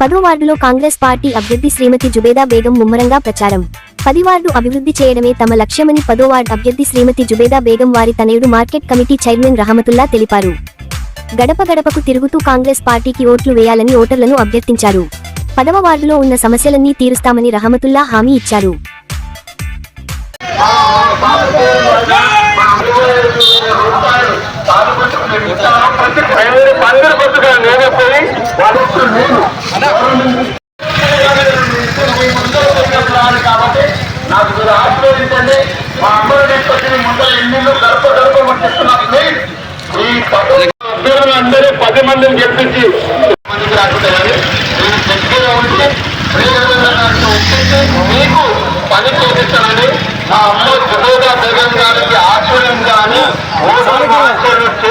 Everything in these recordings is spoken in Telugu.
పదో వార్డులో కాంగ్రెస్ పార్టీ అభ్యర్థి శ్రీమతి జుబేదా బేగం ముమ్మరంగా ప్రచారం. పది వార్డు అభివృద్ధి చేయడమే తమ లక్ష్యమని పదో వార్డు అభ్యర్థి శ్రీమతి జుబేదా బేగం వారి తనయుడు మార్కెట్ కమిటీ చైర్మన్ రహమతుల్లా తెలిపారు. గడప గడపకు తిరుగుతూ కాంగ్రెస్ పార్టీకి ఓట్లు వేయాలని ఓటర్లను అభ్యర్థించారు. పదవ వార్డులో ఉన్న సమస్యలన్నీ తీరుస్తామని రహమతుల్లా హామీ ఇచ్చారు. పందిరి కొద్దిగా నేనే పోయి వాళ్ళొచ్చు నేను. కాబట్టి నాకు మీరు ఆశీర్వదించండి. మా అమ్మని తీసుకొచ్చి ముందర ఎన్నిళ్ళు గడప గడప పంపిస్తున్నాను ప్లీజ్ ఈ పదవి అభ్యర్థులు అందరూ పది మందిని గెలిపించి మందికి రాకుండా కానీ నేను నన్ను ఒప్పించి మీకు పని చేపిస్తానని మా అమ్మ జుబేదా బేగం గారికి ఆశీర్వదించాలని ఓటు ఆశీర్వదించి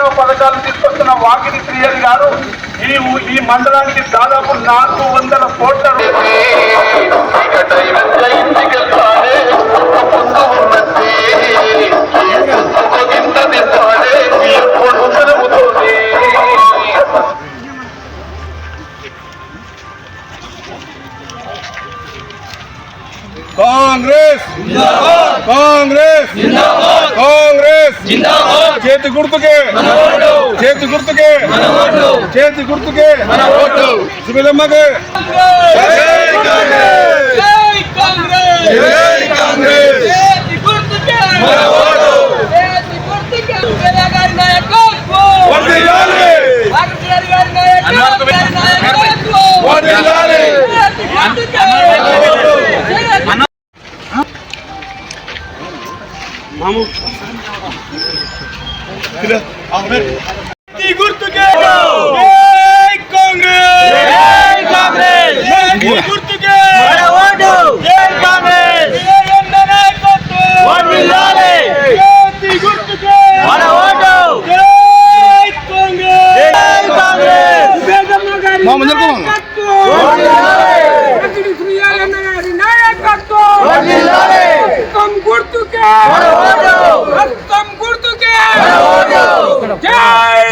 సంక్షేమ పథకాలు తీసుకొస్తున్న వాకిరి ప్రియర్ గారు ఈ ఈ మండలానికి దాదాపు నాలుగు వందల కోట్ల కాంగ్రెస్ కాంగ్రెస్ కాంగ్రెస్ చేతి గుర్తుకే చేతి గుర్తుకే చేతి గుర్తుకే సుబిలమ్మకే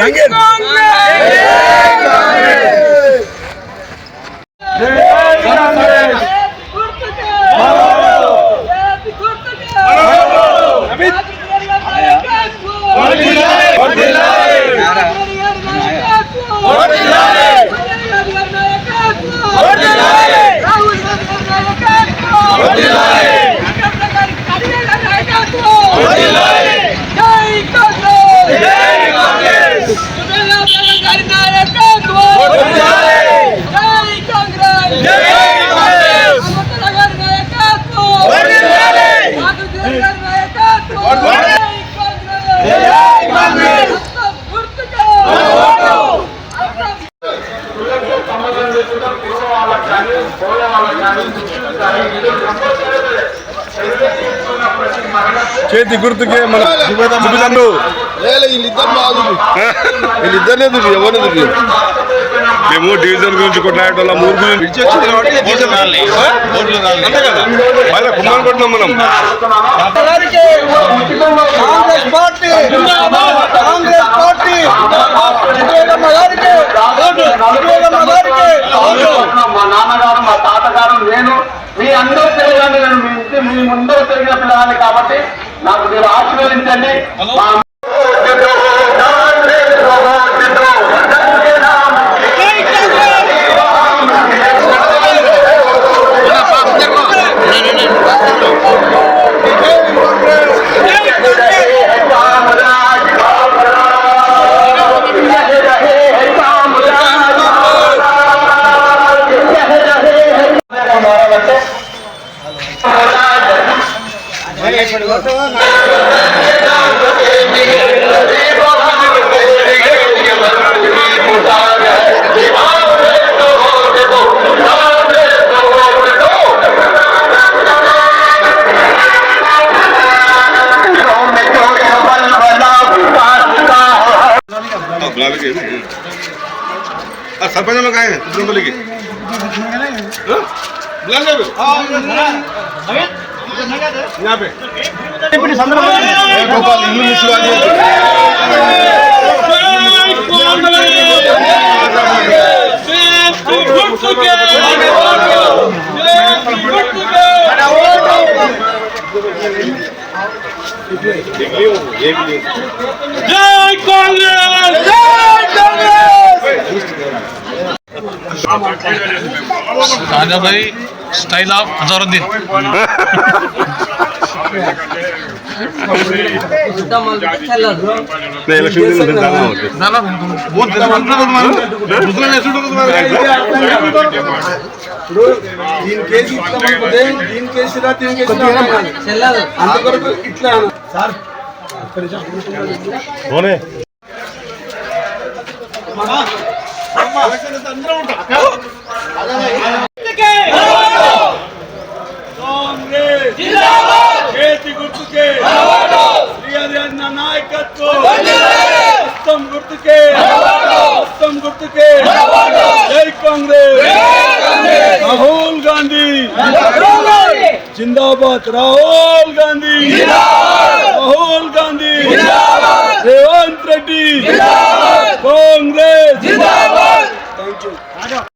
Dingen! Dingen! సంబంధం లేకుండా పూర్వ వాళ్ళకి కానీ పోయే వాళ్ళకి కానీ దుస్తులు కానీ ఇది కంపల్సరీ చేసుకున్న ప్రతి మహిళ చేతి గుర్తుకే మన సుబిదండు వీళ్ళిద్దరు బాగు వీళ్ళిద్దరినే దుర్రి ఎవరిని దుర్రి మేము డీజిల్ గురించి కొట్లాడేటోళ్ళ మూడు గురించి అంతే కదా? మళ్ళీ కుమ్మని కొట్టినాం మనం. కాంగ్రెస్ పార్టీ కాంగ్రెస్ పార్టీ విజయమ్మ గారికి విజయమ్మ గారికి మా నాన్నగారు మా తాతగారు నేను మీ అందరూ తెలియదండి. నేను మీ ఇంటి మీ ముందర కాబట్టి నాకు మీరు ఆశీర్వదించండి. सरपंच में गए हैं बोलेगी बुला জয় কংগ্রেস জয় কংগ্রেস দাদাভাই స్టైల్ ఆఫ్ అజరుద్దీన్. దీని కేసు ఇట్లా గుర్తుకే మొత్తం గుర్తుకే జై కాంగ్రెస్ రాహుల్ గాంధీ జిందాబాద్ రాహుల్ గాంధీ రాహుల్ గాంధీ రేవంత్ రెడ్డి కాంగ్రెస్ థ్యాంక్ యూ